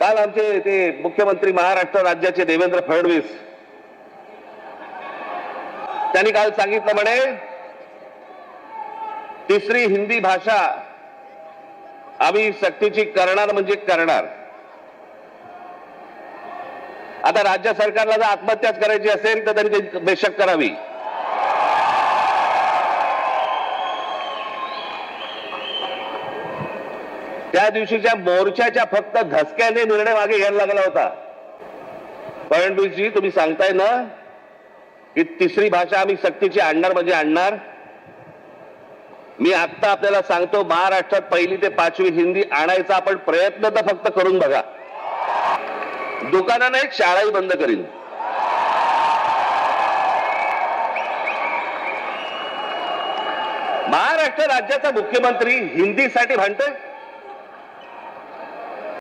काल आमचे ते मुख्यमंत्री महाराष्ट्र राज्याचे देवेंद्र फडणवीस. त्यांनी काल सांगितलं म्हणे तिसरी हिंदी भाषा आम्ही सक्तीची करणार म्हणजे करणार. आता राज्य सरकारला जर आत्महत्याच करायची असेल तर त्यांनी बेशक करावी. त्या दिवशीच्या मोर्चाच्या फक्त धसक्याने निर्णय मागे घ्यायला लागला होता. फडणवीसजी तुम्ही सांगताय ना की तिसरी भाषा आम्ही सक्तीची आणणार म्हणजे आणणार. मी आत्ता आपल्याला सांगतो महाराष्ट्रात पहिली ते पाचवी हिंदी आणायचा आपण प्रयत्न तर फक्त करून बघा. दुकानानं एक शाळाही बंद करीन. महाराष्ट्र राज्याचा मुख्यमंत्री हिंदीसाठी म्हणतोय